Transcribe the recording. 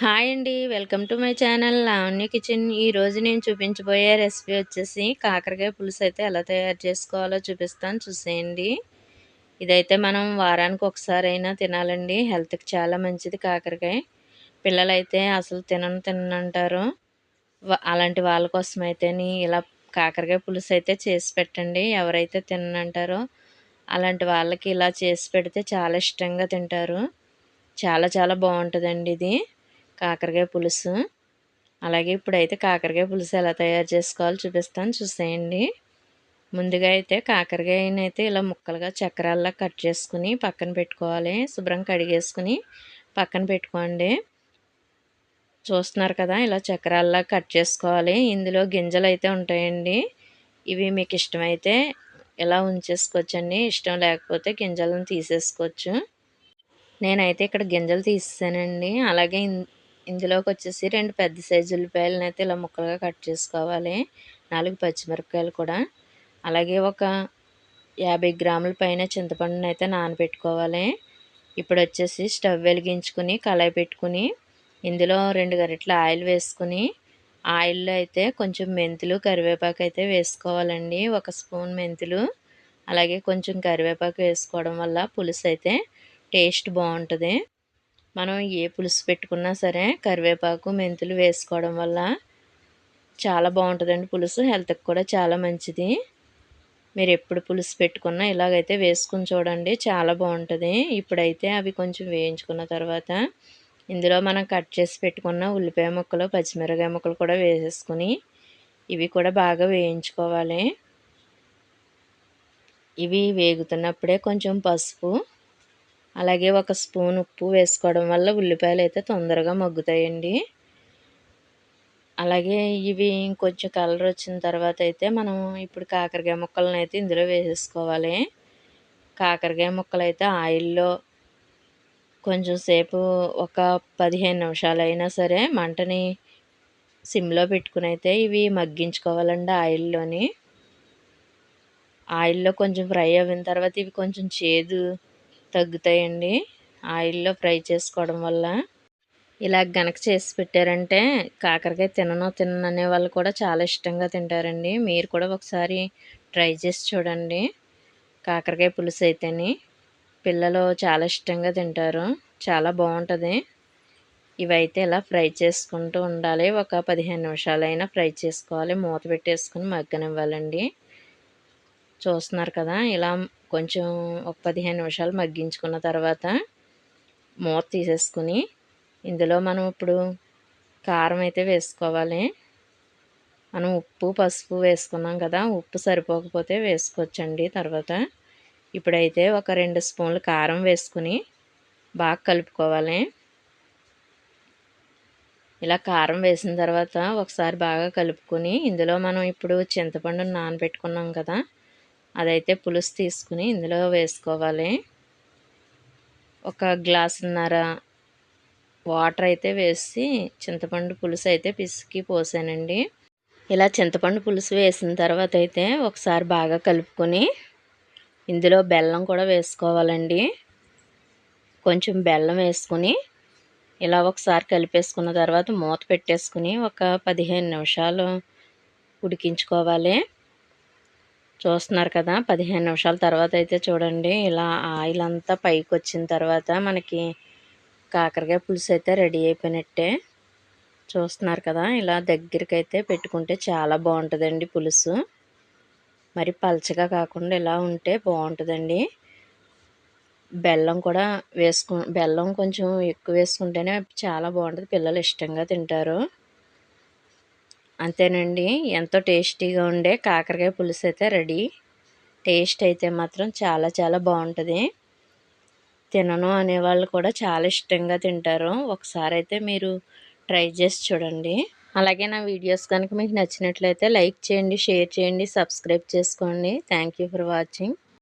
Hi అండి welcome to my channel Lavanya kitchen. ఈరోజు నేను చూపించబోయే రెసిపీ వచ్చేసి కాకరకాయ పులుసు అయితే ఎలా తయారు చేసుకోవాలో చూపిస్తాను చూసేయండి. ఇదైతే మనం వారానికి ఒకసారి అయినా తినాలండి. హెల్త్కి చాలా మంచిది కాకరకాయ. పిల్లలైతే అసలు తినను తినంటారు అలాంటి వాళ్ళ కోసం అయితే ఇలా కాకరకాయ పులుసు అయితే చేసి పెట్టండి. ఎవరైతే తినంటారో అలాంటి వాళ్ళకి ఇలా చేసి పెడితే చాలా ఇష్టంగా తింటారు. చాలా చాలా బాగుంటుందండి ఇది. కాకరకాయ పులుసు. అలాగే ఇప్పుడైతే కాకరకాయ పులుసు ఎలా తయారు చేసుకోవాలో చూపిస్తాను. చూసేయండి. ముందుగా అయితే కాకరకాయని అయితే ఇలా ముక్కలుగా చక్రాల్లా కట్ చేసుకుని పక్కన పెట్టుకోవాలి. శుభ్రం కడిగేసుకుని పక్కన పెట్టుకోండి. చూస్తున్నారు కదా ఇలా చక్రాల్లా కట్ చేసుకోవాలి. ఇందులో గింజలు అయితే ఉంటాయండి. ఇవి మీకు ఇష్టమైతే ఇలా ఉంచేసుకోవచ్చండి. ఇష్టం లేకపోతే గింజలను తీసేసుకోవచ్చు. నేనైతే ఇక్కడ గింజలు తీసేసానండి. అలాగే ఇందులోకి వచ్చేసి రెండు పెద్ద సైజు ఉల్లిపాయలను అయితే ఇలా ముక్కలుగా కట్ చేసుకోవాలి. నాలుగు పచ్చిమిరపకాయలు కూడా. అలాగే ఒక యాభై గ్రాముల పైన చింతపండుని అయితే నానబెట్టుకోవాలి. ఇప్పుడు వచ్చేసి స్టవ్ వెలిగించుకుని కళాయి పెట్టుకుని ఇందులో రెండు గరిటల ఆయిల్ వేసుకుని ఆయిల్లో అయితే కొంచెం మెంతులు కరివేపాకు అయితే వేసుకోవాలండి. ఒక స్పూన్ మెంతులు అలాగే కొంచెం కరివేపాకు వేసుకోవడం వల్ల పులుసు అయితే టేస్ట్ బాగుంటుంది. మనం ఏ పులుసు పెట్టుకున్నా సరే కరివేపాకు మెంతులు వేసుకోవడం వల్ల చాలా బాగుంటుందండి పులుసు. హెల్త్కి కూడా చాలా మంచిది. మీరు ఎప్పుడు పులుసు పెట్టుకున్నా ఇలాగైతే వేసుకుని చూడండి చాలా బాగుంటుంది. ఇప్పుడైతే అవి కొంచెం వేయించుకున్న తర్వాత ఇందులో మనం కట్ చేసి పెట్టుకున్న ఉల్లిపాయ ముక్కలు పచ్చిమిరకాయ ముక్కలు కూడా వేసేసుకుని ఇవి కూడా బాగా వేయించుకోవాలి. ఇవి వేగుతున్నప్పుడే కొంచెం పసుపు అలాగే ఒక స్పూన్ ఉప్పు వేసుకోవడం వల్ల ఉల్లిపాయలు అయితే తొందరగా మగ్గుతాయండి. అలాగే ఇవి ఇంకొంచెం కలర్ వచ్చిన తర్వాత అయితే మనం ఇప్పుడు కాకరకాయ ముక్కలను అయితే ఇందులో వేసేసుకోవాలి. కాకరకాయ ముక్కలు అయితే ఆయిల్లో కొంచెం సేపు ఒక పదిహేను నిమిషాలు అయినా సరే మంటని సిమ్లో పెట్టుకుని అయితే ఇవి మగ్గించుకోవాలండి ఆయిల్లోని. ఆయిల్లో కొంచెం ఫ్రై అయిన తర్వాత ఇవి కొంచెం చేదు తగ్గుతాయండి. ఆయిల్లో ఫ్రై చేసుకోవడం వల్ల. ఇలా గనక చేసి పెట్టారంటే కాకరకాయ తినను తిననే వాళ్ళు కూడా చాలా ఇష్టంగా తింటారండి. మీరు కూడా ఒకసారి ట్రై చేసి చూడండి. కాకరకాయ పులుసు అయితేని. పిల్లలు చాలా ఇష్టంగా తింటారు. చాలా బాగుంటుంది. ఇవైతే ఇలా ఫ్రై చేసుకుంటూ ఉండాలి. ఒక పదిహేను నిమిషాలైనా ఫ్రై చేసుకోవాలి. మూత పెట్టేసుకుని మగ్గనివ్వాలండి. చూస్తున్నారు కదా ఇలా కొంచెం ఒక పదిహేను నిమిషాలు మగ్గించుకున్న తర్వాత మూత తీసేసుకుని ఇందులో మనం ఇప్పుడు కారం అయితే వేసుకోవాలి. మనం ఉప్పు పసుపు వేసుకున్నాం కదా ఉప్పు సరిపోకపోతే వేసుకోవచ్చండి తర్వాత. ఇప్పుడైతే ఒక రెండు స్పూన్లు కారం వేసుకుని బాగా కలుపుకోవాలి. ఇలా కారం వేసిన తర్వాత ఒకసారి బాగా కలుపుకొని ఇందులో మనం ఇప్పుడు చింతపండును నానబెట్టుకున్నాం కదా అదైతే పులుసు తీసుకుని ఇందులో వేసుకోవాలి. ఒక గ్లాసున్నర వాటర్ అయితే వేసి చింతపండు పులుసు అయితే పిసికి పోసానండి. ఇలా చింతపండు పులుసు వేసిన తర్వాత అయితే ఒకసారి బాగా కలుపుకొని ఇందులో బెల్లం కూడా వేసుకోవాలండి. కొంచెం బెల్లం వేసుకుని ఇలా ఒకసారి కలిపేసుకున్న తర్వాత మూత పెట్టేసుకుని ఒక పదిహేను నిమిషాలు ఉడికించుకోవాలి. చూస్తున్నారు కదా పదిహేను నిమిషాల తర్వాత అయితే చూడండి ఇలా ఆయిల్ అంతా పైకి వచ్చిన తర్వాత మనకి కాకరకాయ పులుసు అయితే రెడీ అయిపోయినట్టే. చూస్తున్నారు కదా ఇలా దగ్గరికి అయితే పెట్టుకుంటే చాలా బాగుంటుందండి పులుసు. మరి పలచగా కాకుండా ఇలా ఉంటే బాగుంటుందండి. బెల్లం కూడా వేసుకు బెల్లం కొంచెం ఎక్కువ వేసుకుంటేనే చాలా బాగుంటుంది పిల్లలు ఇష్టంగా తింటారు. అంతేనండి. ఎంతో టేస్టీగా ఉండే కాకరకాయ పులుసు అయితే రెడీ. టేస్ట్ అయితే మాత్రం చాలా చాలా బాగుంటుంది. తినను అనేవాళ్ళు కూడా చాలా ఇష్టంగా తింటారు. ఒకసారి అయితే మీరు ట్రై చేసి చూడండి. అలాగే నా వీడియోస్ కనుక మీకు నచ్చినట్లయితే లైక్ చేయండి షేర్ చేయండి సబ్స్క్రైబ్ చేసుకోండి. Thank for watching.